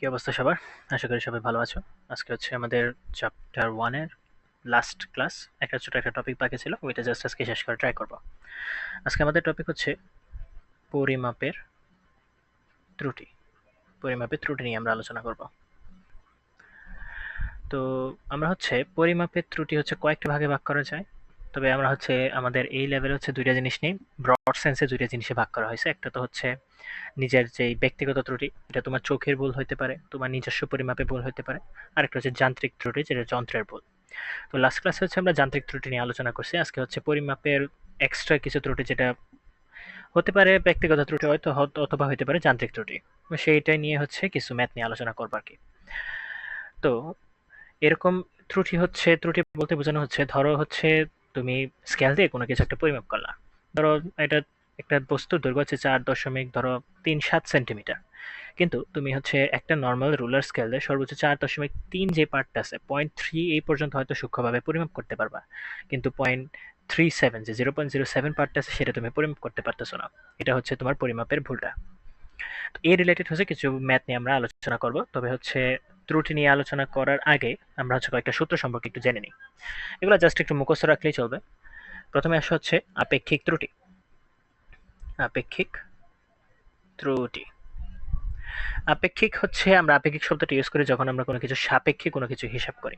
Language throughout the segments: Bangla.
কি অবস্থা সবার? আশা করি সবাই ভালো আছো। আজকে হচ্ছে আমাদের চ্যাপ্টার ওয়ানের লাস্ট ক্লাস একটা ছোট একটা টপিক বাকি ছিল, ওইটা জাস্ট আজকে শেষ করে ট্রাই করব। আজকে আমাদের টপিক হচ্ছে পরিমাপের ত্রুটি। পরিমাপের ত্রুটি নিয়ে আমরা আলোচনা করব। তো আমরা হচ্ছে পরিমাপের ত্রুটি হচ্ছে কয়েকটা ভাগে ভাগ করা যায়। তবে আমরা হচ্ছে আমাদের এই লেভেলে হচ্ছে দুইটা জিনিস নেই। ব্রড সেন্সে দুইটা জিনিসে ভাগ করা হয়েছে। একটা তো হচ্ছে নিজের যে ব্যক্তিগত ত্রুটি, এটা তোমার চোখের ভুল হতে পারে, তোমার নিজস্ব পরিমাপে ভুল হতে পারে। আরেকটা হচ্ছে যান্ত্রিক ত্রুটি, যেটা যন্ত্রের ভুল। তো লাস্ট ক্লাসে হচ্ছে আমরা যান্ত্রিক ত্রুটি নিয়ে আলোচনা করছি। আজকে হচ্ছে পরিমাপের এক্সট্রা কিছু ত্রুটি যেটা হতে পারে, ব্যক্তিগত ত্রুটি হয়তো, অথবা হতে পারে যান্ত্রিক ত্রুটি। সেইটাই নিয়ে হচ্ছে কিছু ম্যাথ নিয়ে আলোচনা করব আর কি। তো এরকম ত্রুটি হচ্ছে, ত্রুটি বলতে বোঝানো হচ্ছে, ধরো হচ্ছে তুমি স্কেল দিয়ে কোনো কিছু একটা পরিমাপ করলা। ধরো এটা একটা বস্তুর দৈর্ঘ্য হচ্ছে চার দশমিক, ধরো তিন সাত সেন্টিমিটার কিন্তু তুমি হচ্ছে একটা নর্মাল রুলার স্কেল দিয়ে সর্বোচ্চ চার দশমিক তিন যে পার্টটা আছে পয়েন্ট থ্রি এই পর্যন্ত হয়তো সূক্ষ্মভাবে পরিমাপ করতে পারবা। কিন্তু পয়েন্ট থ্রি সেভেন যে জিরো পয়েন্ট জিরো সেভেন পার্টটা আছে, সেটা তুমি পরিমাপ করতে পারতেছো না। এটা হচ্ছে তোমার পরিমাপের ভুলটা। তো এই রিলেটেড হচ্ছে কিছু ম্যাথ নিয়ে আমরা আলোচনা করব। তবে হচ্ছে ত্রুটি নিয়ে আলোচনা করার আগে আমরা হচ্ছে কয়েকটা সূত্র সম্পর্কে একটু জেনে নিই। এগুলো জাস্ট একটু মুখস্থ রাখলেই চলবে। প্রথমে আসা হচ্ছে আপেক্ষিক ত্রুটি। আপেক্ষিক ত্রুটি। আপেক্ষিক হচ্ছে আমরা আপেক্ষিক শব্দটা ইউজ করি যখন আমরা কোনো কিছু সাপেক্ষে কোনো কিছু হিসাব করি।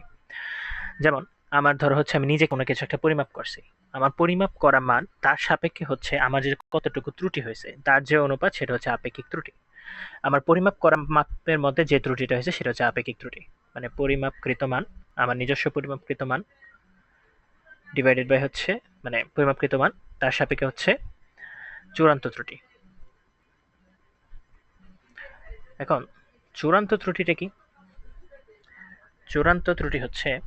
যেমন, আমার ধরো হচ্ছে আমি নিজে কোনো কিছু একটা পরিমাপ করছি। আমার পরিমাপ করা মান তার সাপেক্ষে হচ্ছে আমার যে কতটুকু ত্রুটি হয়েছে, তার যে অনুপাত সেটা হচ্ছে আপেক্ষিক ত্রুটি। আমার পরিমাপ করা মাপের মধ্যে যে ত্রুটিটা হয়েছে সেটা হচ্ছে আপেক্ষিক ত্রুটি। মানে পরিমাপকৃত মান, আমার নিজস্ব পরিমাপকৃত মান ডিভাইডেড বাই হচ্ছে মানে পরিমাপকৃত মান, তার সাপেক্ষে হচ্ছে চূড়ান্ত ত্রুটি। এখন, চূড়ান্ত ত্রুটিটা কি? চূড়ান্ত ত্রুটি হচ্ছে,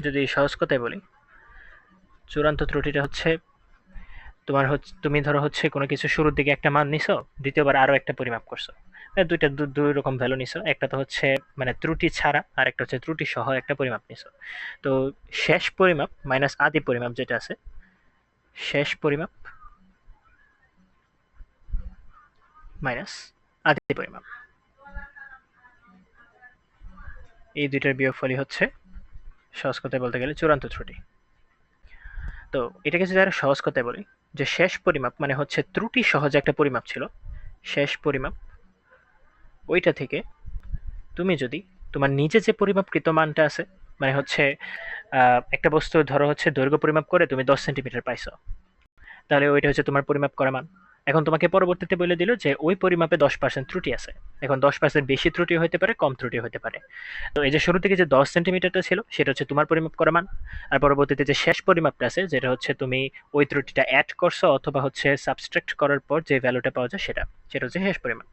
যদি সহজ কথায় বলি, চূড়ান্ত ত্রুটিটা হচ্ছে তোমার হচ্ছে, তুমি ধরো হচ্ছে কোনো কিছু শুরুর দিকে একটা মান নিছো, দ্বিতীয়বার আরও একটা পরিমাপ করছ। দুইটা দুই রকম ভ্যালু নিছো, একটা তো হচ্ছে মানে ত্রুটি ছাড়া, আর একটা হচ্ছে ত্রুটি সহ একটা পরিমাপ নিছো। তো শেষ পরিমাপ মাইনাস আদি পরিমাপ যেটা আছে, শেষ পরিমাপ মাইনাস আদি পরিমাপ। এই দুইটার বিয়োগফলই হচ্ছে সহজ কথায় বলতে গেলে চূড়ান্ত ত্রুটি। তো এটাকে যদি আরও সহজ কথায় বলি, যে শেষ পরিমাপ মানে হচ্ছে ত্রুটি সহজ একটা পরিমাপ ছিল। শেষ পরিমাপ, ওইটা থেকে তুমি যদি তোমার নিজে যে পরিমাপকৃত মানটা আছে মানে হচ্ছে একটা বস্তু ধরো হচ্ছে দৈর্ঘ্য পরিমাপ করে তুমি দশ সেন্টিমিটার পাইছো, তাহলে ওইটা হচ্ছে তোমার পরিমাপ করা মান। এখন তোমাকে পরবর্তীতে বলে দিল যে ওই পরিমাপে দশ পার্সেন্ট ত্রুটি আছে। এখন দশ পার্সেন্ট বেশি ত্রুটি হতে পারে, কম ত্রুটি হতে পারে। তো এই যে শুরু থেকে যে দশ সেন্টিমিটারটা ছিল, সেটা হচ্ছে তোমার পরিমাপ করা মান। আর পরবর্তীতে যে শেষ পরিমাপটা আছে, যেটা হচ্ছে তুমি ওই ত্রুটিটা অ্যাড করছ অথবা হচ্ছে সাবস্ট্রাক্ট করার পর যে ভ্যালুটা পাওয়া যায় সেটা সেটা হচ্ছে শেষ পরিমাপ।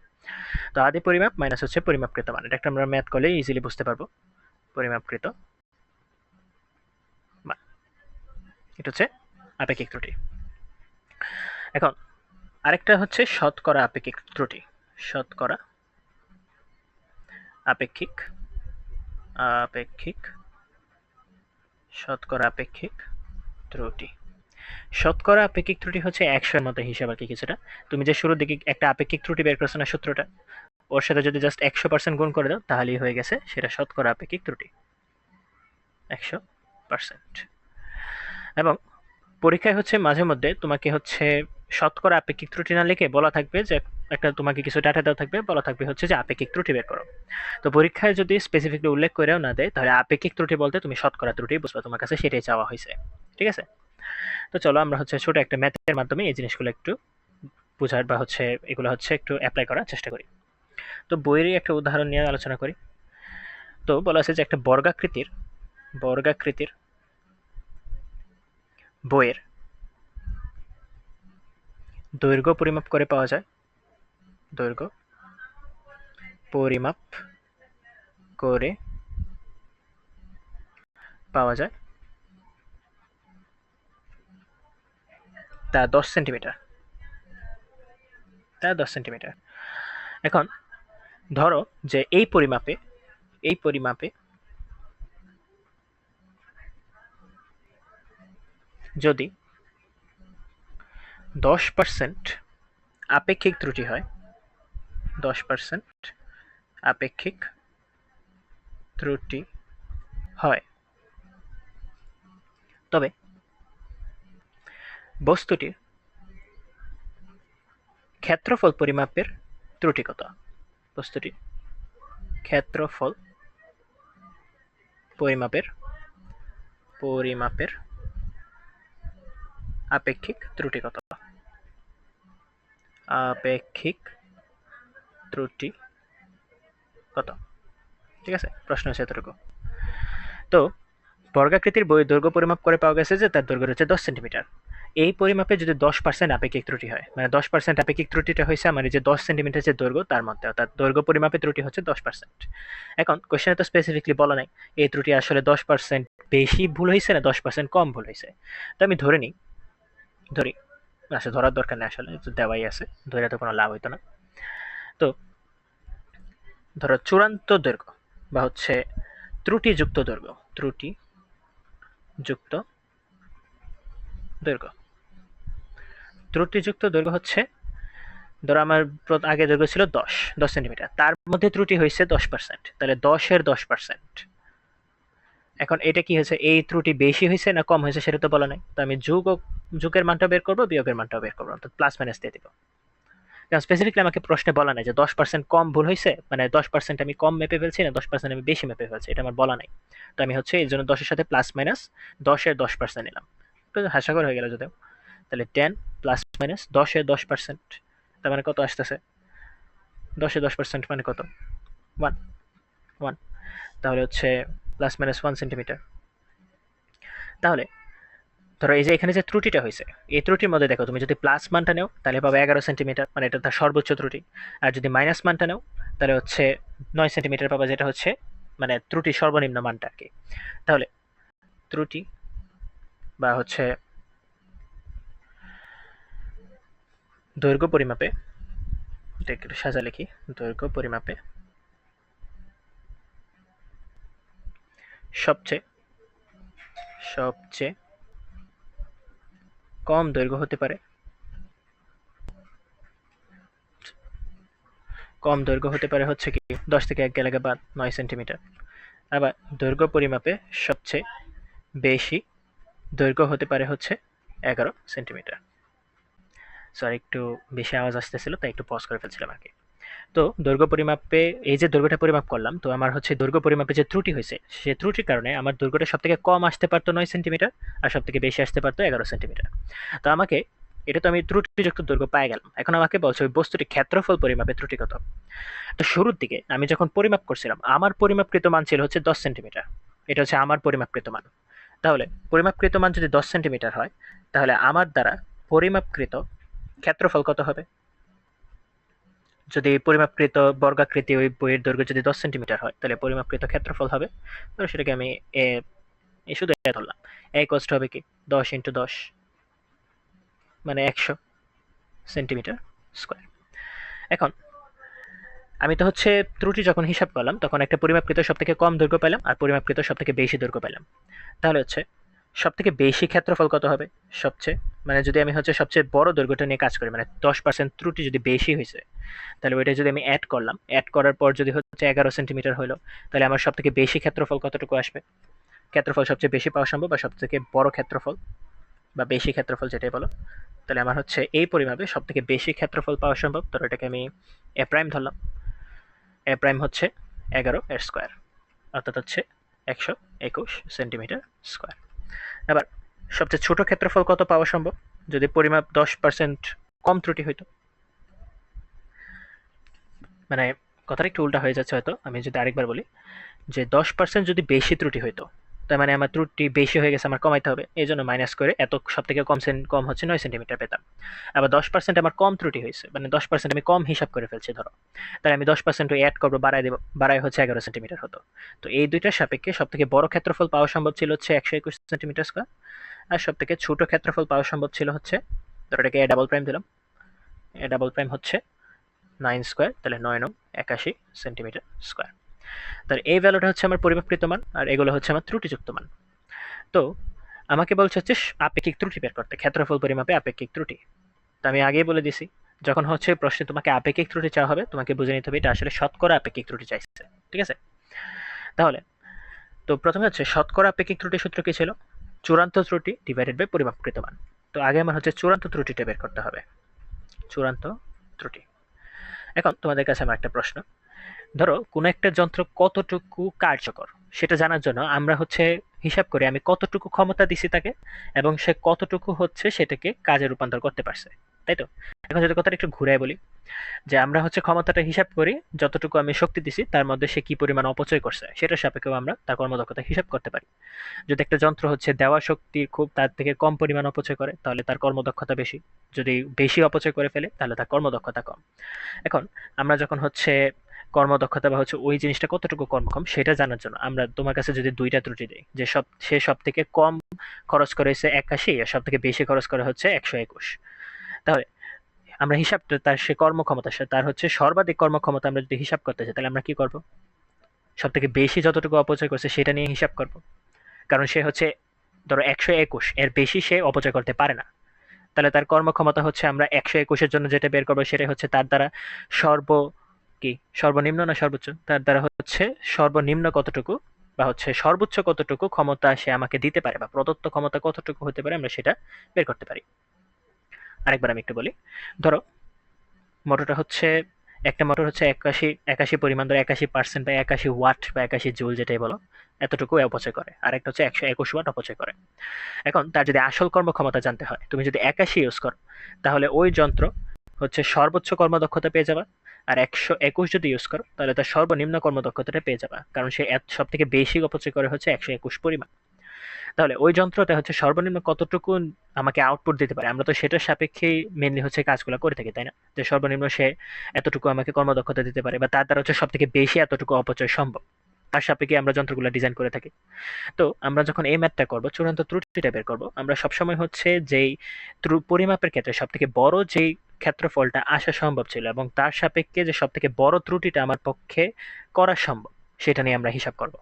তো আদি পরিমাপ মাইনাস হচ্ছে পরিমাপকৃত মান। এটা একটা আমরা ম্যাথ করলে ইজিলি বুঝতে পারব। পরিমাপকৃত এটা হচ্ছে আপেক্ষিক ত্রুটি। এখন আরেকটা হচ্ছে শতকরা আপেক্ষিক ত্রুটি। শতকরা আপেক্ষিক আপেক্ষিক, শতকরা আপেক্ষিক ত্রুটি। শতকরা আপেক্ষিক ত্রুটি হচ্ছে একশোর মতো হিসাব আর কি কিছুটা। তুমি যে শুরুর দিকে একটা আপেক্ষিক ত্রুটি বের করছ না সূত্রটা, ওর সাথে যদি জাস্ট একশো পার্সেন্ট গুণ করে দাও, তাহলেই হয়ে গেছে সেটা শতকরা আপেক্ষিক ত্রুটি। একশো পার্সেন্ট এবং পরীক্ষায় হচ্ছে মাঝে মধ্যে তোমাকে হচ্ছে শতকরা আপেক্ষিক ত্রুটি না লিখে বলা থাকবে যে, একটা তোমাকে কিছু ডাটা দেওয়া থাকবে, বলা থাকবে হচ্ছে যে আপেক্ষিক ত্রুটি বের করো। তো পরীক্ষায় যদি স্পেসিফিকলি উল্লেখ করেও না দেয়, তাহলে আপেক্ষিক ত্রুটি বলতে তুমি শতকরা ত্রুটি বুঝবে, তোমার কাছে সেটাই চাওয়া হয়েছে। ঠিক আছে? তো চলো আমরা হচ্ছে ছোট একটা ম্যাথের মাধ্যমে এই জিনিসগুলো একটু বোঝার বা হচ্ছে এগুলো হচ্ছে একটু অ্যাপ্লাই করার চেষ্টা করি। তো বইয়েরই একটা উদাহরণ নিয়ে আলোচনা করি। তো বলা আছে যে একটা বর্গাকৃতির বর্গাকৃতির বইয়ের দৈর্ঘ্য পরিমাপ করে পাওয়া যায়। দৈর্ঘ্য পরিমাপ করে পাওয়া যায়। তা দশ সেন্টিমিটার। তা দশ সেন্টিমিটার। এখন ধরো যে এই পরিমাপে এই পরিমাপে যদি দশ পার্সেন্ট আপেক্ষিক ত্রুটি হয়। দশ পার্সেন্ট আপেক্ষিক ত্রুটি হয়। তবে বস্তুটির ক্ষেত্রফল পরিমাপের ত্রুটি কত? বস্তুটির ক্ষেত্রফল পরিমাপের পরিমাপের আপেক্ষিক ত্রুটি কত? আপেক্ষিক ত্রুটি কত? ঠিক আছে, প্রশ্ন হচ্ছে এতটুকু। তো, বর্গাকৃতির বই দৈর্ঘ্য পরিমাপ করে পাওয়া গেছে যে তার দৈর্ঘ্য হচ্ছে দশ সেন্টিমিটার। এই পরিমাপে যদি দশ পার্সেন্ট আপেক্ষিক ত্রুটি হয় মানে দশ পার্সেন্ট আপেক্ষিক ত্রুটিটা হয়েছে আমার যে দশ সেন্টিমিটার যে দৈর্ঘ্য তার মধ্যে, অর্থাৎ দৈর্ঘ্য পরিমাপে ত্রুটি হচ্ছে দশ পার্সেন্ট এখন কোশ্চেনে তো স্পেসিফিকলি বলা নাই, এই ত্রুটি আসলে দশ পার্সেন্ট বেশি ভুল হয়েছে না দশ পার্সেন্ট কম ভুল হয়েছে? তো আমি ধরে নিই, ধরি আসলে ধরার দরকার নেই আসলে দেওয়াই আছে, ধরে তো কোনো লাভ হইতো না। তো, ধরো চূড়ান্ত দৈর্ঘ্য বা হচ্ছে ত্রুটিযুক্ত দৈর্ঘ্য ত্রুটি যুক্ত দৈর্ঘ্য। ত্রুটিযুক্ত দৈর্ঘ্য হচ্ছে, ধরো আমার আগে দৈর্ঘ্য ছিল দশ দশ সেন্টিমিটার, তার মধ্যে ত্রুটি হয়েছে দশ পার্সেন্ট তাহলে দশের দশ পার্সেন্ট এখন এটা কি হয়েছে? এই ত্রুটি বেশি হয়েছে না কম হয়েছে সেটা তো বলা নাই। তো আমি যুগ ও যুগের মানটা বের করব, বিয়োগের মানটাও বের করব। অর্থাৎ প্লাস মাইনাস দিয়ে দিব। কারণ স্পেসিফিকলি আমাকে প্রশ্নে বলা নাই যে দশ পার্সেন্ট কম ভুল হয়েছে মানে দশ পার্সেন্ট আমি কম মেপে ফেলছি না, দশ পার্সেন্ট আমি বেশি মেপে ফেলছি, এটা আমার বলা নাই। তো আমি হচ্ছে এই জন্য দশের সাথে প্লাস মাইনাস দশের দশ পার্সেন্ট নিলাম। তো হাস্যকর হয়ে গেল যদিও। তাহলে টেন প্লাস মাইনাস দশের দশ পার্সেন্ট তার মানে কত আসতেছে? দশে দশ পার্সেন্ট মানে কত? ওয়ান ওয়ান তাহলে হচ্ছে প্লাস মাইনাস ওয়ান সেন্টিমিটার তাহলে, ধরো এই যে এখানে যে ত্রুটিটা হয়েছে, এই ত্রুটির মধ্যে দেখো তুমি যদি প্লাস মানটা নেও, তাহলে পাবে এগারো সেন্টিমিটার মানে এটা তার সর্বোচ্চ ত্রুটি। আর যদি মাইনাস মানটা নেও, তাহলে হচ্ছে নয় সেন্টিমিটার পাবা, যেটা হচ্ছে মানে ত্রুটি সর্বনিম্ন মানটা আর কি। তাহলে, ত্রুটি বা হচ্ছে দৈর্ঘ্য পরিমাপে, এটা একটু সাজা লিখি, দৈর্ঘ্য পরিমাপে সবচেয়ে সবচেয়ে কম দৈর্ঘ্য হতে পারে, কম দৈর্ঘ্য হতে পারে হচ্ছে কি দশ থেকে এক গেলে বাদ, নয় সেন্টিমিটার। আবার দৈর্ঘ্য পরিমাপে সবচেয়ে বেশি দৈর্ঘ্য হতে পারে হচ্ছে এগারো সেন্টিমিটার। সরি একটু বেশি আওয়াজ আসতেছিল, তাই একটু পজ করে ফেলছিলাম আর তো দৈর্ঘ্য পরিমাপে, এই যে দৈর্ঘ্যটা পরিমাপ করলাম, তো আমার হচ্ছে দৈর্ঘ্য পরিমাপে যে ত্রুটি হয়েছে, সে ত্রুটির কারণে আমার দৈর্ঘ্যটা সব থেকে কম আসতে পারতো নয় সেন্টিমিটার আর সব থেকে বেশি আসতে পারতো এগারো সেন্টিমিটার। তো আমাকে, এটা তো আমি ত্রুটিযুক্ত দৈর্ঘ্য পাই গেলাম। এখন আমাকে বলছে ওই বস্তুটি ক্ষেত্রফল পরিমাপে ত্রুটি কত? তো শুরুর দিকে আমি যখন পরিমাপ করছিলাম, আমার পরিমাপকৃত মান ছিল হচ্ছে দশ সেন্টিমিটার। এটা হচ্ছে আমার পরিমাপকৃত মান। তাহলে পরিমাপকৃত মান যদি দশ সেন্টিমিটার হয়, তাহলে আমার দ্বারা পরিমাপকৃত ক্ষেত্রফল কত হবে? যদি পরিমাপকৃত বর্গাকৃতি ওই বইয়ের দৈর্ঘ্য যদি দশ সেন্টিমিটার হয়, তাহলে পরিমাপকৃত ক্ষেত্রফল হবে। তো সেটাকে আমি এ শুধু এ ধরলাম। এ কষ্ট হবে কি? দশ ইন্টু দশ মানে একশো সেন্টিমিটার স্কোয়ার এখন, আমি তো হচ্ছে ত্রুটি যখন হিসাব করলাম, তখন একটা পরিমাপকৃত সব থেকে কম দৈর্ঘ্য পেলাম আর পরিমাপকৃত সব থেকে বেশি দৈর্ঘ্য পেলাম তাহলে হচ্ছে সব থেকে বেশি ক্ষেত্রফল কত হবে? সবচেয়ে মানে যদি আমি হচ্ছে সবচেয়ে বড় দৈর্ঘ্যটা নিয়ে কাজ করি মানে দশ পার্সেন্ট ত্রুটি যদি বেশি হয়েছে তাহলে ওইটা যদি আমি অ্যাড করলাম অ্যাড করার পর যদি হচ্ছে এগারো সেন্টিমিটার হলো, তাহলে আমার সব থেকে বেশি ক্ষেত্রফল কতটুকু আসবে? ক্ষেত্রফল সবচেয়ে বেশি পাওয়া সম্ভব বা সব থেকে বড় ক্ষেত্রফল? বা বেশি ক্ষেত্রফল যেটাই বলো, তাহলে আমার হচ্ছে এই পরিমাপে সব থেকে বেশি ক্ষেত্রফল পাওয়া সম্ভব। তো এটাকে আমি এ প্রাইম ধরলাম। এ প্রাইম হচ্ছে এগারো এর স্কোয়ার অর্থাৎ হচ্ছে একশো একুশ সেন্টিমিটার স্কোয়ার আবার সবচেয়ে ছোট ক্ষেত্রফল কত পাওয়া সম্ভব? যদি পরিমাপ দশ পার্সেন্ট কম ত্রুটি হইতো মানে কথাটা একটু উল্টা হয়ে যাচ্ছে হয়তো, আমি যদি আরেকবার বলি, যে দশ পার্সেন্ট যদি বেশি ত্রুটি হইতো, তার মানে আমার ত্রুটি বেশি হয়ে গেছে, আমার কমাইতে হবে, এই জন্য মাইনাস করে এত সব থেকে কম কম হচ্ছে নয় সেন্টিমিটার পেতাম। আবার দশ পার্সেন্ট আমার কম ত্রুটি হয়েছে মানে দশ পার্সেন্ট আমি কম হিসাব করে ফেলছি, ধরো। তাহলে আমি দশ পার্সেন্ট অ্যাড করব বাড়াই দেবো বাড়াই হচ্ছে এগারো সেন্টিমিটার হতো। তো এই দুইটার সাপেক্ষে সব থেকে বড় ক্ষেত্রফল পাওয়া সম্ভব ছিল হচ্ছে একশো একুশ সেন্টিমিটার স্কোয়ার আর সব থেকে ছোটো ক্ষেত্রফল পাওয়া সম্ভব ছিল হচ্ছে, ধরো এটাকে এ ডাবল প্রাইম দিলাম এ ডাবল প্রাইম হচ্ছে নাইন স্কোয়ার তাহলে নয় নং একাশি সেন্টিমিটার স্কোয়ার তাহলে এই ভ্যালুটা হচ্ছে আমার পরিমাপকৃত মান, আর এগুলো হচ্ছে আমার ত্রুটিযুক্ত মান। তো, আমাকে বলছে হচ্ছে আপেক্ষিক ত্রুটি বের করতে, ক্ষেত্রফল পরিমাপে আপেক্ষিক ত্রুটি। তো আমি আগেই বলে দিছি, যখন হচ্ছে প্রশ্নে তোমাকে আপেক্ষিক ত্রুটি চাওয়া হবে, তোমাকে বুঝে নিতে হবে এটা আসলে শতকরা আপেক্ষিক ত্রুটি চাইছে, ঠিক আছে? তাহলে, তো প্রথমে হচ্ছে শতকরা আপেক্ষিক ত্রুটির সূত্র কি ছিল? চূড়ান্ত ত্রুটি ডিভাইডেড বাই পরিমাপকৃত মান। তো আগে আমার হচ্ছে চূড়ান্ত ত্রুটিটা বের করতে হবে। চূড়ান্ত ত্রুটি। এখন তোমাদের কাছে আমার একটা প্রশ্ন। ধরো, কোনো একটা যন্ত্র কতটুকু কার্যকর? সেটা জানার জন্য আমরা হচ্ছে হিসাব করি আমি কতটুকু ক্ষমতা দিছি তাকে এবং সে কতটুকু হচ্ছে সেটাকে কাজে রূপান্তর করতে পারছে। তাই তো এখন যদি কথাটা একটু ঘুরাই বলি, যে আমরা হচ্ছে ক্ষমতাটা হিসাব করি, যতটুকু আমি শক্তি দিছি, তার মধ্যে সে কি পরিমাণ অপচয় করছে, সেটার সাপেক্ষেও আমরা তার কর্মদক্ষতা হিসাব করতে পারি। যদি একটা যন্ত্র হচ্ছে দেওয়া শক্তির খুব তার থেকে কম পরিমাণ অপচয় করে, তাহলে তার কর্মদক্ষতা বেশি। যদি বেশি অপচয় করে ফেলে, তাহলে তার কর্মদক্ষতা কম। এখন আমরা যখন হচ্ছে কর্মদক্ষতা বা হচ্ছে ওই জিনিসটা কতটুকু কর্মক্ষম সেটা জানার জন্য আমরা তোমার কাছে যদি দুইটা ত্রুটি দিই, যে সব, সে সব থেকে কম খরচ করে হচ্ছে একাশি, আর সব থেকে বেশি খরচ করে হচ্ছে একশো একুশ। তাহলে আমরা হিসাব তার সে কর্মক্ষমতা তার হচ্ছে সর্বাধিক কর্মক্ষমতা আমরা যদি হিসাব করতে চাই, তাহলে আমরা কি করব? সব থেকে বেশি যতটুকু অপচয় করছে সেটা নিয়ে হিসাব করব। কারণ সে হচ্ছে, ধরো একশো একুশ, এর বেশি সে অপচয় করতে পারে না। তাহলে তার কর্মক্ষমতা হচ্ছে আমরা একশো একুশের জন্য যেটা বের করব সেটা হচ্ছে তার দ্বারা সর্ব, কি, সর্বনিম্ন না সর্বোচ্চ? তার দ্বারা হচ্ছে সর্বনিম্ন কতটুকু বা হচ্ছে সর্বোচ্চ কতটুকু ক্ষমতা সে আমাকে দিতে পারে বা প্রদত্ত ক্ষমতা কতটুকু হতে পারে আমরা সেটা বের করতে পারি। আরেকবার আমি একটু বলি। ধরো, মোটরটা হচ্ছে, একটা মোটর হচ্ছে একাশি একাশি পরিমাণ, ধরো একাশি পার্সেন্ট বা একাশি ওয়াট বা একাশি জুল যেটাই বলো, এতটুকু অপচয় করে। আর একটা হচ্ছে একশো একুশ ওয়াট অপচয় করে। এখন তার যদি আসল কর্মক্ষমতা জানতে হয়, তুমি যদি একাশি ইউজ করো, তাহলে ওই যন্ত্র হচ্ছে সর্বোচ্চ কর্মদক্ষতা পেয়ে যাবা। আর একশো একুশ যদি ইউজ করো, তাহলে তার সর্বনিম্ন কর্মদক্ষতাটা পেয়ে যাবা। কারণ সে সব থেকে বেশি অপচয় করে হচ্ছে একশো একুশ পরিমাণ। তাহলে ওই যন্ত্রটা হচ্ছে সর্বনিম্ন কতটুকু আমাকে আউটপুট দিতে পারে? আমরা তো সেটার সাপেক্ষেই মেনলি হচ্ছে কাজগুলো করে থাকি, তাই না? যে সর্বনিম্ন সে এতটুকু আমাকে কর্মদক্ষতা দিতে পারে বা তার দ্বারা হচ্ছে সব থেকে বেশি এতটুকু অপচয় সম্ভব, তার সাপেক্ষে আমরা যন্ত্রগুলো ডিজাইন করে থাকি। তো আমরা যখন এই ম্যাথটা করব, চূড়ান্ত ত্রুটিটা বের করব, আমরা সবসময় হচ্ছে যেই পরিমাপের ক্ষেত্রে সব থেকে বড় যেই ক্ষেত্রফলটা আসা সম্ভব ছিল এবং তার সাপেক্ষে যে সব থেকে বড় ত্রুটিটা আমার পক্ষে করা সম্ভব, সেটা নিয়ে আমরা হিসাব করব।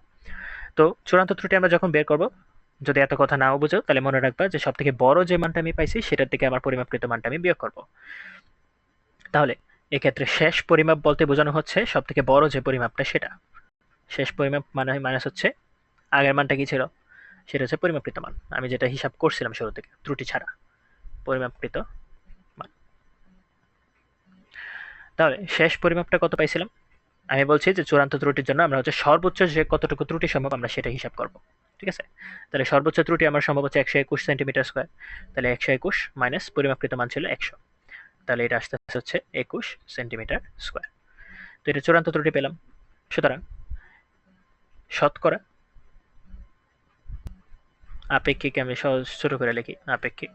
তো চূড়ান্ত ত্রুটি আমরা যখন বের করব যদি এত কথা নাও বুঝো, তাহলে মনে রাখবা যে সব থেকে বড় যে মানটা আমি পাইছি, সেটার থেকে আমার পরিমাপকৃত মানটা আমি বিয়োগ করব। তাহলে, এক্ষেত্রে শেষ পরিমাপ বলতে বোঝানো হচ্ছে সব থেকে বড় যে পরিমাপটা সেটা। শেষ পরিমাপ মানে মাইনাস হচ্ছে, আগের মানটা কি ছিল? সেটা হচ্ছে পরিমাপকৃত মান। আমি যেটা হিসাব করছিলাম শুরু থেকে, ত্রুটি ছাড়া, পরিমাপকৃত মান। তাহলে, শেষ পরিমাপটা কত পাইছিলাম? আমি বলছি যে চূড়ান্ত ত্রুটির জন্য আমরা হচ্ছে সর্বোচ্চ যে কতটুকু ত্রুটি সম্ভব আমরা সেটা হিসাব করব। ঠিক আছে? তাহলে সর্বোচ্চ ত্রুটি আমার সম্ভব হচ্ছে একশো একুশ সেন্টিমিটার স্কোয়ার। তাহলে একশো একুশ মাইনাস পরিমাপকৃত মান ছিল একশো। তাহলে এটা আসতে হচ্ছে একুশ সেন্টিমিটার স্কোয়ার। তো এটা চূড়ান্ত ত্রুটি পেলাম। সুতরাং শতকরা আপেক্ষিক আমি সহজ ছোট করে লিখি, আপেক্ষিক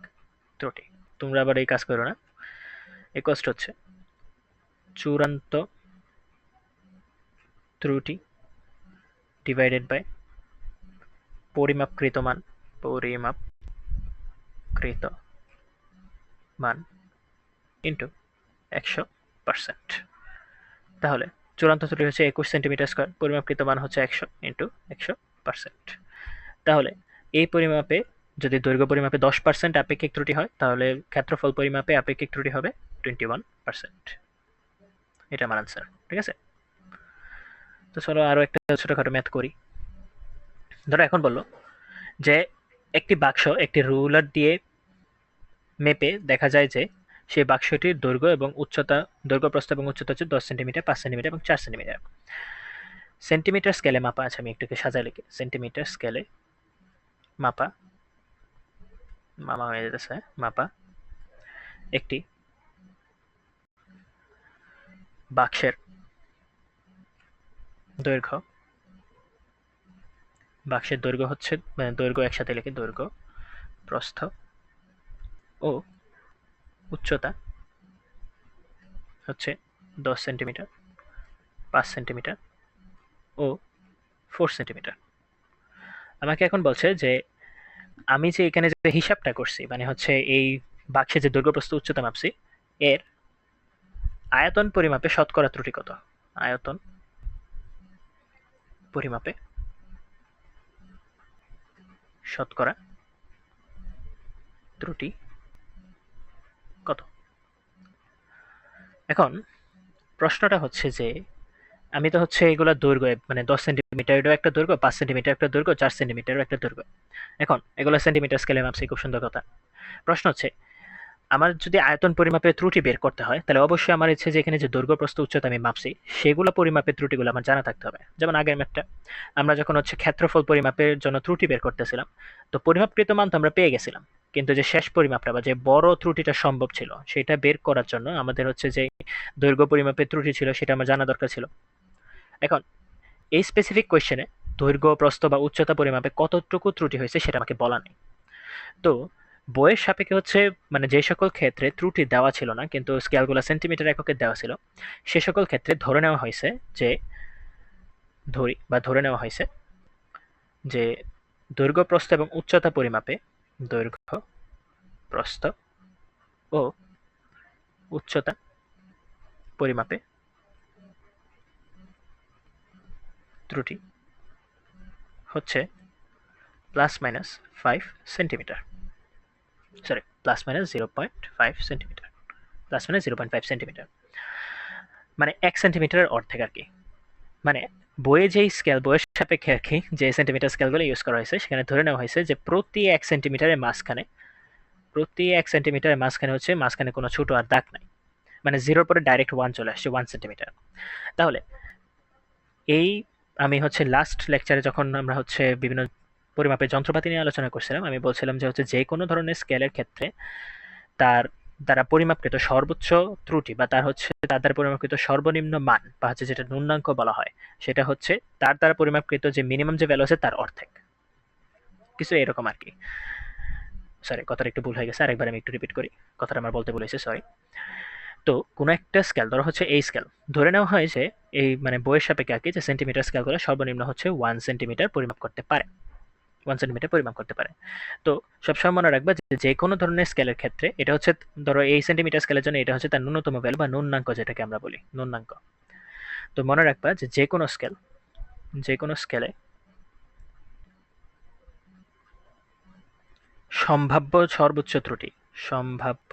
ত্রুটি। তোমরা আবার এই কাজ করো না। এই কষ্ট হচ্ছে চূড়ান্ত ত্রুটি ডিভাইডেড বাই পরিমাপকৃত মান পরিমাপকৃত মান ইন্টু একশো পার্সেন্ট তাহলে চূড়ান্ত ত্রুটি হচ্ছে একুশ সেন্টিমিটার স্কোয়ার, পরিমাপকৃত মান হচ্ছে একশো ইন্টু একশো পার্সেন্ট তাহলে এই পরিমাপে যদি দৈর্ঘ্য পরিমাপে দশ পার্সেন্ট আপেক্ষিক ত্রুটি হয়, তাহলে ক্ষেত্রফল পরিমাপে আপেক্ষিক ত্রুটি হবে টোয়েন্টি ওয়ান পার্সেন্ট এটা আমার আনসার ঠিক আছে? তো চলো আরও একটা ছোটোখাটো ম্যাথ করি। ধরো এখন বলল যে একটি বাক্স একটি রুলার দিয়ে মেপে দেখা যায় যে সেই বাক্সটির দৈর্ঘ্য এবং উচ্চতা, দৈর্ঘ্য প্রস্থ এবং উচ্চতা হচ্ছে দশ সেন্টিমিটার, পাঁচ সেন্টিমিটার এবং চার সেন্টিমিটার। সেন্টিমিটার স্কেলে মাপা আছে, আমি একটুকে সাজাই লিখি। সেন্টিমিটার স্কেলে মাপা, মামা হয়ে যেতেছে, মাপা একটি বাক্সের দৈর্ঘ্য বাক্সের দৈর্ঘ্য হচ্ছে মানে দৈর্ঘ্য একসাথে লেখে দৈর্ঘ্য, প্রস্থ ও উচ্চতা হচ্ছে দশ সেন্টিমিটার, পাঁচ সেন্টিমিটার ও ফোর সেন্টিমিটার। আমাকে এখন বলছে যে আমি যে এখানে যে হিসাবটা করছি মানে হচ্ছে এই বাক্সে যে দৈর্ঘ্যপ্রস্থ উচ্চতা মাপছি, এর আয়তন পরিমাপে শতকরা ত্রুটি কত? আয়তন পরিমাপে শতকরা ত্রুটি কত? এখন প্রশ্নটা হচ্ছে যে, আমি তো হচ্ছে এগুলো দৈর্ঘ্য মানে দশ সেন্টিমিটারেরও একটা দৈর্ঘ্য, পাঁচ সেন্টিমিটার একটা দৈর্ঘ্য, চার সেন্টিমিটারও একটা দৈর্ঘ্য। এখন এগুলো সেন্টিমিটার স্কেলে মাপছি, খুব সুন্দর কথা। প্রশ্ন হচ্ছে আমার যদি আয়তন পরিমাপের ত্রুটি বের করতে হয়, তাহলে অবশ্যই আমার ইচ্ছে যে এখানে যে দৈর্ঘ্য প্রস্থ উচ্চতা আমি মাপছি, সেগুলো পরিমাপের ত্রুটিগুলো আমার জানা থাকতে হবে। যেমন আগের ম্যাপটা আমরা যখন হচ্ছে ক্ষেত্রফল পরিমাপের জন্য ত্রুটি বের করতেছিলাম, তো পরিমাপকৃত মান তো আমরা পেয়ে গেছিলাম। কিন্তু যে শেষ পরিমাপটা বা যে বড় ত্রুটিটা সম্ভব ছিল, সেটা বের করার জন্য আমাদের হচ্ছে যে দৈর্ঘ্য পরিমাপের ত্রুটি ছিল, সেটা আমার জানা দরকার ছিল। এখন, এই স্পেসিফিক কোয়েশ্চেনে দৈর্ঘ্য, প্রস্থ বা উচ্চতা পরিমাপে কতটুকু ত্রুটি হয়েছে সেটা আমাকে বলা নেই। তো বইয়ের সাপেক্ষে হচ্ছে মানে যে সকল ক্ষেত্রে ত্রুটি দেওয়া ছিল না, কিন্তু স্কেলগুলো সেন্টিমিটার এককে দেওয়া ছিল, সে সকল ক্ষেত্রে ধরে নেওয়া হয়েছে যে, ধরি, বা ধরে নেওয়া হয়েছে যে দৈর্ঘ্য প্রস্থ এবং উচ্চতা পরিমাপে দৈর্ঘ্য প্রস্থ ও উচ্চতা পরিমাপে ত্রুটি হচ্ছে plus minus five centimetre sorry plus minus zero point five centimetre plus minus zero point five centimetre মানে এক সেন্টিমিটারের অর্ধেক আর কি। মানে বইয়ে যেই স্কেল বইয়ের সাপেক্ষে আর কি, যে সেন্টিমিটার স্কেলগুলো ইউজ করা হয়েছে, সেখানে ধরে নেওয়া হয়েছে যে প্রতি এক সেন্টিমিটারের মাঝখানে, প্রতি এক সেন্টিমিটারের মাঝখানে হচ্ছে মাঝখানে কোনো ছোটো আর দাগ নাই। মানে জিরোর পরে ডাইরেক্ট ওয়ান চলে আসছে ওয়ান সেন্টিমিটার তাহলে এই আমি হচ্ছে লাস্ট লেকচারে যখন আমরা হচ্ছে বিভিন্ন পরিমাপের যন্ত্রপাতি নিয়ে আলোচনা করছিলাম। আমি বলছিলাম যে হচ্ছে যে কোনো ধরনের স্কেলের ক্ষেত্রে তার, দ্বারা পরিমাপকৃত সর্বোচ্চ ত্রুটি বা তার হচ্ছে, তার দ্বারা পরিমাপকৃত সর্বনিম্ন মান বা হচ্ছে যেটা ন্যূনাঙ্ক বলা হয়, সেটা হচ্ছে তার দ্বারা পরিমাপকৃত যে মিনিমাম যে ভ্যালু আছে তার অর্ধেক। কিছু এরকম আর কি। সরি কথাটা একটু ভুল হয়ে গেছে, আরেকবার আমি একটু রিপিট করি। কথাটা আমার বলতে বলেছি সরি তো কোনো একটা স্কেল ধরো হচ্ছে এই স্কেল ধরে নেওয়া হয় যে এই মানে বইয়ের সাপেক্ষে আর কি যে সেন্টিমিটার স্কেলগুলো সর্বনিম্ন হচ্ছে ওয়ান সেন্টিমিটার পরিমাপ করতে পারে। ওয়ান সেন্টিমিটার পরিমাপ করতে পারে। তো সবসময় মনে রাখবা যে কোনো ধরনের স্কেলের ক্ষেত্রে এটা হচ্ছে, ধরো এই সেন্টিমিটার স্কেলের জন্য এটা হচ্ছে তার ন্যূনতম ভ্যালু বা ন্যূনাঙ্ক যেটাকে আমরা বলি, ন্যূনাঙ্ক। তো মনে রাখবা যে যে কোনো স্কেল যে কোনো স্কেলে সম্ভাব্য সর্বোচ্চ ত্রুটি, সম্ভাব্য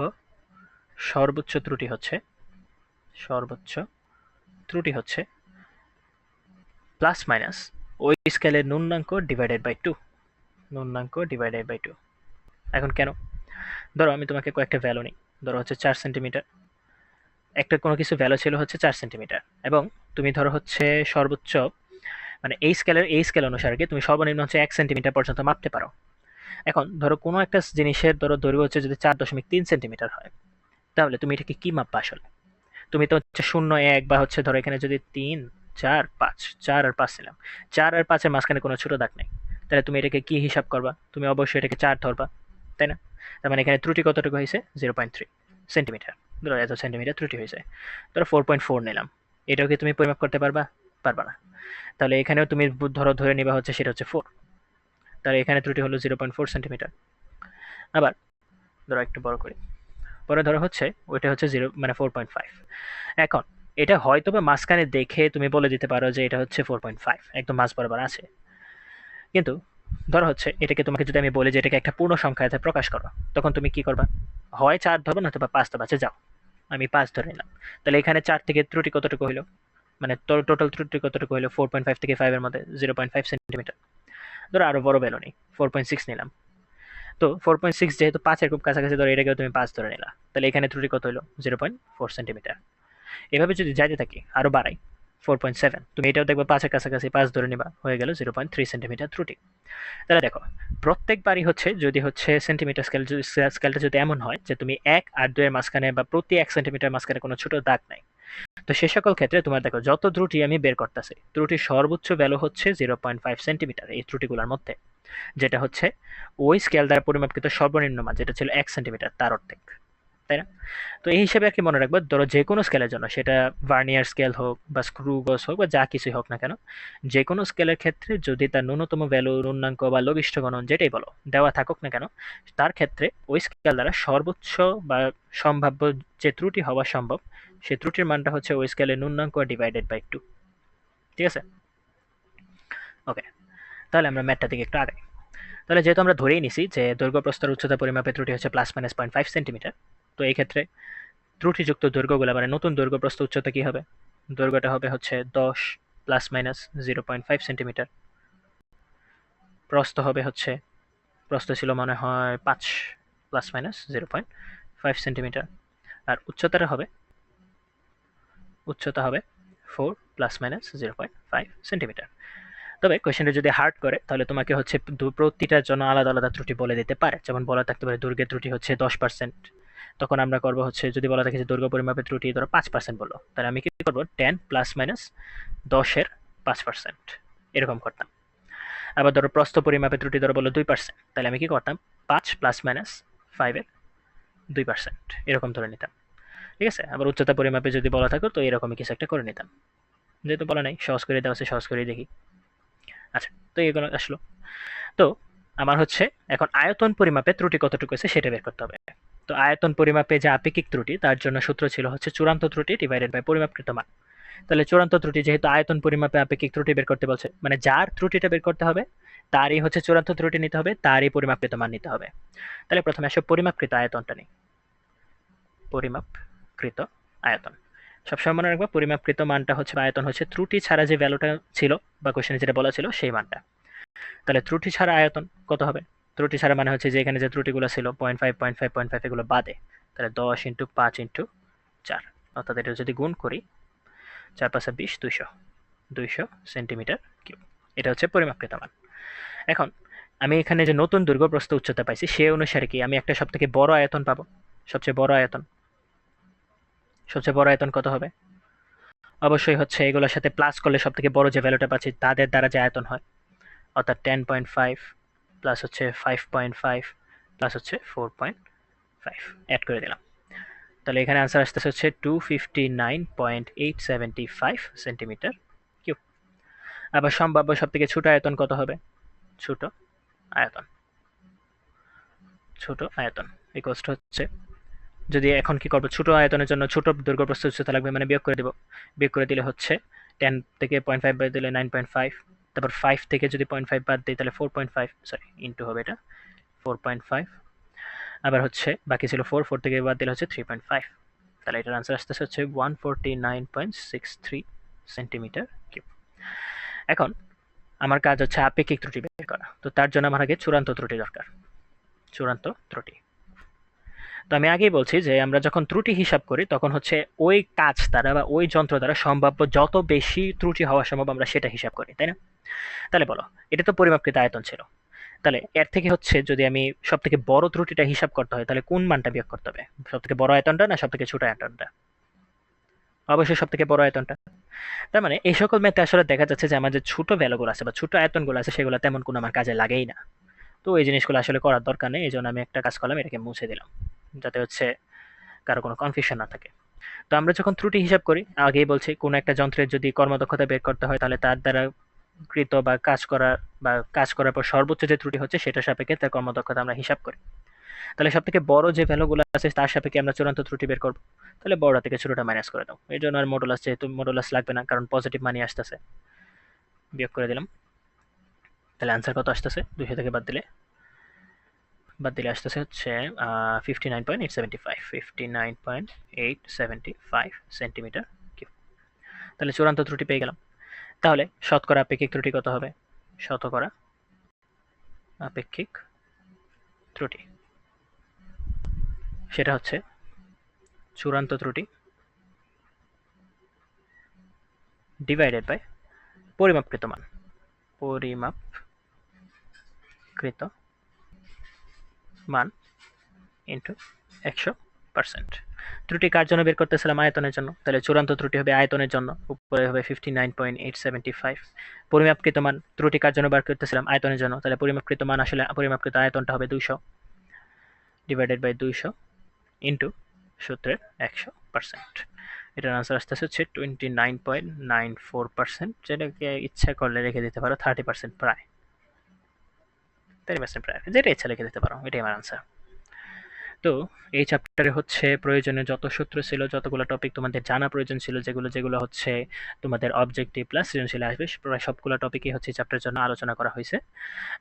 সর্বোচ্চ ত্রুটি হচ্ছে, সর্বোচ্চ ত্রুটি হচ্ছে প্লাস মাইনাস ওই স্কেলের ন্যূনাঙ্ক ডিভাইডেড বাই টু ন্যূনাঙ্ক ডিভাইডেড বাই টু এখন কেন? ধরো আমি তোমাকে কয়েকটা ভ্যালু নিই। ধরো হচ্ছে চার সেন্টিমিটার একটা কোনো কিছু ভ্যালু ছিল হচ্ছে চার সেন্টিমিটার এবং তুমি ধরো হচ্ছে সর্বোচ্চ মানে এই স্কেলের এই স্কেল অনুসারে তুমি সর্বনিম্ন হচ্ছে এক সেন্টিমিটার পর্যন্ত মাপতে পারো। এখন ধরো কোনো একটা জিনিসের, ধরো দৈর্ঘ্য হচ্ছে যদি চার দশমিক তিন সেন্টিমিটার হয়, তাহলে তুমি এটাকে কী মাপবা আসলে? তুমি তো হচ্ছে শূন্য এক বা হচ্ছে ধরো এখানে যদি তিন, চার, পাঁচ, চার আর পাঁচ নিলাম। চার আর পাঁচের মাঝখানে কোনো ছোটো দাগ নেই। তাহলে তুমি এটাকে কী হিসাব করবা? তুমি অবশ্যই এটাকে চার ধরবা, তাই না? তার মানে এখানে ত্রুটি কতটুকু হয়েছে? জিরো পয়েন্ট থ্রি সেন্টিমিটার ধরো এত সেন্টিমিটার ত্রুটি হয়েছে। ধরো ফোর পয়েন্ট ফোর নিলাম। এটাও কি তুমি পরিমাপ করতে পারবা? পারবা না। তাহলে এখানেও তুমি ধরো ধরে নিবা হচ্ছে সেটা হচ্ছে ফোর তাহলে এখানে ত্রুটি হলো জিরো পয়েন্ট ফোর সেন্টিমিটার আবার ধরো একটু বড় করি। পরে ধরো হচ্ছে ওইটা হচ্ছে জিরো মানে ফোর পয়েন্ট ফাইভ এখন এটা হয়তো বা মাঝখানে দেখে তুমি বলে দিতে পারো যে এটা হচ্ছে ফোর পয়েন্ট ফাইভ একদম মাঝ বরাবর আছে। কিন্তু ধরো হচ্ছে এটাকে তোমাকে যদি আমি বলি যে এটাকে একটা পূর্ণ সংখ্যাতে প্রকাশ করো, তখন তুমি কি করবা? হয় চার ধরবো না বা পাঁচ ধরবা আচ্ছা যাও। আমি পাঁচ ধরে নিলাম। তাহলে এখানে চার থেকে ত্রুটি কতটুকু হইল? মানে টোটাল ত্রুটি কতটুকু হইল? ফোর পয়েন্ট ফাইভ থেকে ফাইভের মধ্যে জিরো পয়েন্ট ফাইভ সেন্টিমিটার ধরো আরও বড় ভ্যালু নেই ফোর পয়েন্ট সিক্স নিলাম। তো ফোর পয়েন্ট সিক্স যেহেতু পাঁচের খুব কাছাকাছি, ধরো এটাকেও তুমি পাঁচ ধরে নিলা। তাহলে এখানে ত্রুটি কত হলো জিরো পয়েন্ট ফোর সেন্টিমিটার এভাবে যদি যাইতে থাকি আরও বাড়াই। Four point seven. তুমি এটাও দেখবে পাঁচের কাছাকাছি, পাঁচ ধরে নিবা, হয়ে গেল জিরো পয়েন্ট থ্রি সেন্টিমিটার ত্রুটি। তাহলে দেখো, প্রত্যেকবারই হচ্ছে, যদি হচ্ছে সেন্টিমিটার স্কেল স্কেলটা যদি এমন হয় যে তুমি এক আর দুয়ের মাঝখানে বা প্রতি এক সেন্টিমিটার মাঝখানে কোনো ছোটো দাগ নাই, তো সে সকল ক্ষেত্রে তোমার দেখো, যত ত্রুটি আমি বের করতেছি, ত্রুটির সর্বোচ্চ ভ্যালু হচ্ছে জিরো পয়েন্ট ফাইভ সেন্টিমিটার এই ত্রুটিগুলোর মধ্যে, যেটা হচ্ছে ওই স্কেল দ্বারা পরিমাপকৃত সর্বনিম্ন মান, যেটা ছিল এক সেন্টিমিটার তার অর্ধেক। তাই না? তো এই হিসেবে আর কি মনে রাখব? ধরো যে কোনো স্কেলের জন্য, সেটা ভার্নিয়ার স্কেল হোক বা স্ক্রু গস হোক বা যা কিছুই হোক না কেন যে কোনো স্কেলের ক্ষেত্রে যদি তার ন্যূনতম ভ্যালু ন্যূনাঙ্ক বা লঘিষ্ঠ গণন যেটাই বলো, দেওয়া থাকুক না কেন, তার ক্ষেত্রে ওই স্কেল দ্বারা সর্বোচ্চ বা সম্ভাব্য যে ত্রুটি হওয়া সম্ভব, সে ত্রুটির মানটা হচ্ছে ওই স্কেলের ন্যূনাঙ্ক ডিভাইডেড বাই টু ঠিক আছে? ওকে তাহলে আমরা ম্যাটটা দিকে একটু আগাই তাহলে যেহেতু আমরা ধরেই নিছি যে দৈর্ঘ্য প্রস্তর উচ্চতা পরিমাপের ত্রুটি হচ্ছে plus minus point five centimetre তো এই ক্ষেত্রে ত্রুটিযুক্ত দৈর্ঘ্যগুলো মানে নতুন দৈর্ঘ্য প্রস্থ উচ্চতা কি হবে? দৈর্ঘ্যটা হবে হচ্ছে দশ plus minus zero point five centimetre প্রস্থ হবে হচ্ছে, প্রস্থ ছিল মনে হয় পাঁচ plus minus zero point five centimetre আর উচ্চতাটা হবে, উচ্চতা হবে four plus minus zero point five centimetre তবে কোয়েশ্চেনটা যদি হার্ড করে, তাহলে তোমাকে হচ্ছে প্রতিটার জন্য আলাদা আলাদা ত্রুটি বলে দিতে পারে। যেমন বলা থাকতে পারে দুর্গের ত্রুটি হচ্ছে দশ পার্সেন্ট তখন আমরা করব হচ্ছে, যদি বলা থাকে যে দুর্গ পরিমাপের ত্রুটি, ধরো পাঁচ পার্সেন্ট বলল, তাহলে আমি কি করব? টেন প্লাস মাইনাস দশের পাঁচ পার্সেন্ট এরকম করতাম। আবার ধরো প্রস্থ পরিমাপের ত্রুটি ধরো বলল দুই পার্সেন্ট তাহলে আমি কি করতাম? পাঁচ প্লাস মাইনাস ফাইভের দুই পার্সেন্ট এরকম ধরে নিতাম। ঠিক আছে? আবার উচ্চতা পরিমাপে যদি বলা থাকো, তো এরকমই কিছু একটা করে নিতাম। যেহেতু বলা নাই, সহজ করে দেওয়া আছে, সহজ করে দেখি। আচ্ছা তো এগুলো আসলো। তো আমার হচ্ছে এখন আয়তন পরিমাপে ত্রুটি কতটুকু আছে সেটা বের করতে হবে। তো আয়তন পরিমাপে যে আপেক্ষিক ত্রুটি, তার জন্য সূত্র ছিল হচ্ছে চূড়ান্ত ত্রুটি ডিভাইডেড বাই পরিমাপকৃত মান। তাহলে চূড়ান্ত ত্রুটি যেহেতু আয়তন পরিমাপে আপেক্ষিক ত্রুটি বের করতে বলছে মানে যার ত্রুটিটা বের করতে হবে, তারই হচ্ছে চূড়ান্ত ত্রুটি নিতে হবে, তারই পরিমাপকৃত মান নিতে হবে। তাহলে প্রথমে আসো পরিমাপকৃত আয়তনটা নিই। পরিমাপকৃত আয়তন। সবসময় মনে রাখব, পরিমাপকৃত মানটা হচ্ছে, আয়তন হচ্ছে ত্রুটি ছাড়া যে ভ্যালুটা ছিল বা কোশ্চেনে যেটা বলা ছিল, সেই মানটা। তাহলে ত্রুটি ছাড়া আয়তন কত হবে? ত্রুটি ছাড়া মানে হচ্ছে যে এখানে যে ত্রুটিগুলো ছিল point five point five point five এগুলো বাদে, তাহলে দশ ইন্টু পাঁচ ইন্টু চার, অর্থাৎ এটা যদি গুণ করি, চার পাঁচে বিশ, দুইশো দুইশো সেন্টিমিটার কিউব এটা হচ্ছে পরিমাপকৃত মান। এখন, আমি এখানে যে নতুন দুর্গপ্রস্থ উচ্চতা পাইছি, সে অনুসারে কি আমি একটা সব থেকে বড় আয়তন পাবো? সবচেয়ে বড় আয়তন। সবচেয়ে বড় আয়তন কত হবে? অবশ্যই হচ্ছে এগুলোর সাথে প্লাস করলে সব থেকে বড় যে ভ্যালুটা পাচ্ছি, তাদের দ্বারা যে আয়তন হয়, অর্থাৎ টেন পয়েন্ট ফাইভ প্লাস হচ্ছে ফাইভ পয়েন্ট ফাইভ প্লাস হচ্ছে ফোর পয়েন্ট ফাইভ অ্যাড করে দিলাম। তাহলে এখানে আনসার আসতেছে হচ্ছে two fifty nine point eight seventy five centimetre cube আবার সম্ভাব্য সব থেকে ছোটো আয়তন কত হবে? ছোট আয়তন। ছোট আয়তন এই কোস্ট হচ্ছে, যদি এখন কি করব, ছোট আয়তনের জন্য ছোট দৈর্ঘ্য উচ্চতা লাগবে মানে বিয়োগ করে দেবো। বিয়োগ করে দিলে হচ্ছে টেন থেকে পয়েন্ট ফাইভ দিলে নাইন পয়েন্ট ফাইভ তারপর ফাইভ থেকে যদি পয়েন্ট ফাইভ বাদ দিই, তাহলে four point five sorry into হবে এটা। ফোর পয়েন্ট ফাইভ আবার হচ্ছে, বাকি ছিল ফোর ফোর থেকে বাদ দিলে হচ্ছে থ্রি পয়েন্ট ফাইভ তাহলে এটার আনসার আসতেছে হচ্ছে one forty nine point six three centimetre cube এখন, আমার কাজ হচ্ছে আপেক্ষিক ত্রুটি বের করা। তো তার জন্য আমার আগে চূড়ান্ত ত্রুটি দরকার। চূড়ান্ত ত্রুটি। তো আমি আগেই বলছি যে আমরা যখন ত্রুটি হিসাব করি, তখন হচ্ছে ওই কাজ দ্বারা বা ওই যন্ত্র দ্বারা সম্ভাব্য যত বেশি ত্রুটি হওয়া সম্ভব আমরা সেটা হিসাব করি, তাই না? তাহলে বলো, এটা তো পরিমাপকৃত আয়তন ছিল। তাহলে এর থেকে হচ্ছে যদি আমি সব থেকে বড় ত্রুটিটা হিসাব করতে হয়, তাহলে কোন মানটা বিয়োগ করতে হবে? সব থেকে বড় আয়তনটা না সব থেকে ছোট আয়তনটা? অবশ্যই সব থেকে বড় আয়তনটা। তার মানে এই সকল ম্যাথে আসলে দেখা যাচ্ছে যে আমার যে ছোট ভ্যালুগুলো আছে বা ছোট আয়তনগুলো আছে, সেগুলো তেমন কোনো আমার কাজে লাগেই না। তো এই জিনিসগুলো আসলে করার দরকার নেই, এই জন্য আমি একটা কাজ করলাম, এটাকে মুছে দিলাম। যাতে হচ্ছে কারও কোনো কনফিউশন না থাকে। তো আমরা যখন ত্রুটি হিসাব করি, আগেই বলছি কোনো একটা যন্ত্রের যদি কর্মদক্ষতা বের করতে হয়, তাহলে তার দ্বারা কৃত বা কাজ করা বা কাজ করার পর সর্বোচ্চ যে ত্রুটি হচ্ছে সেটা সাপেক্ষে তার কর্মদক্ষতা আমরা হিসাব করি। তাহলে সব থেকে বড় যে ভ্যালুগুলো আছে, তার সাপেক্ষে আমরা চূড়ান্ত ত্রুটি বের করব। তাহলে বড়টা থেকে ছোটোটা মাইনাস করে দাও এই জন্য আর মডুলাস যেহেতু মডুলাস লাগবে না, কারণ পজিটিভ মানি আসতেছে। বিয়োগ করে দিলাম। তাহলে আনসার কত আসতেছে? দুইশো থেকে বাদ দিলে বাদ দিলে আসতেছে হচ্ছে fifty nine point eight seventy five fifty nine point eight seventy five centimetre তাহলে চূড়ান্ত ত্রুটি পেয়ে গেলাম। তাহলে শতকরা আপেক্ষিক ত্রুটি কত হবে? শতকরা আপেক্ষিক ত্রুটি। সেটা হচ্ছে চূড়ান্ত ত্রুটি ডিভাইডেড বাই পরিমাপকৃত মান। পরিমাপকৃত মান ইন্টু একশো পার্সেন্ট ত্রুটি কার জন্য বের করতেছিলাম আয়তনের জন্য? তাহলে চূড়ান্ত ত্রুটি হবে আয়তনের জন্য, উপরে হবে fifty nine point eight seventy five পরিমাপকৃত মান, ত্রুটি কার জন্য বের করতেছিলাম আয়তনের জন্য? তাহলে পরিমাপকৃত মান আসলে পরিমাপকৃত আয়তনটা হবে দুইশো ডিভাইডেড বাই দুইশো ইন্টু সূত্রের একশো পার্সেন্ট এটার আনসার আসতেছে হচ্ছে twenty nine point nine four percent যেটাকে ইচ্ছা করলে রেখে দিতে পারো থার্টি পার্সেন্ট প্রায়। থার্টি পার্সেন্ট প্রায় যেটা ইচ্ছা লিখে দিতে পারো এটাই আমার আনসার তো এই চ্যাপ্টারে হচ্ছে প্রয়োজনীয় যত সূত্র ছিল, যতগুলো টপিক তোমাদের জানা প্রয়োজন ছিল, যেগুলো, যেগুলো হচ্ছে তোমাদের অবজেক্টিভ প্লাস সৃজনশীল আসবে, প্রায় সবগুলো টপিকই হচ্ছে চ্যাপ্টারের জন্য আলোচনা করা হয়েছে।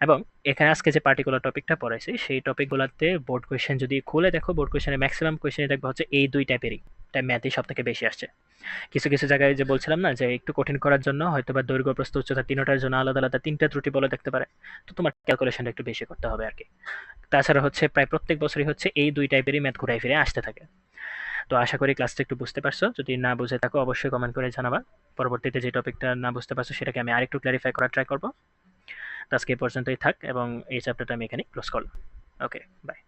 এবং এখানে আজকে যে পার্টিকুলার টপিকটা পড়াইছি, সেই টপিকগুলোতে বোর্ড কোয়েশ্চেন যদি খুলে দেখো, বোর্ড কোয়েশ্চেনে ম্যাক্সিমাম কোয়েশ্চেনই দেখব হচ্ছে এই ২ টাইপেরই। টা ম্যাথই সব থেকে বেশি আসছে। কিছু, কিছু জায়গায় যে বলছিলাম না যে একটু কঠিন করার জন্য হয়তো বা দৈর্ঘ্য, প্রস্থ, উচ্চতা তিনোটার জন্য আলাদা, আলাদা ৩ টা ত্রুটি বলে দেখতে পারে। তো তোমার ক্যালকুলেশনটা একটু বেশি করতে হবে আর কি তাছাড়া হচ্ছে প্রায় প্রত্যেক বছরই হচ্ছে এই দুই টাইপেরই ম্যাথ ঘুরায় ফিরে আসতে থাকে। তো আশা করি ক্লাসটা একটু বুঝতে পারছ। যদি না বুঝে থাকো অবশ্যই কমেন্ট করে জানাবা। পরবর্তীতে যে টপিকটা না বুঝতে পারছ সেটাকে আমি আরেকটু ক্লারিফাই করার ট্রাই করব আজকে এই পর্যন্তই থাক এবং এই চ্যাপ্টারটা আমি এখানে ক্লোজ করলাম। Okay, bye.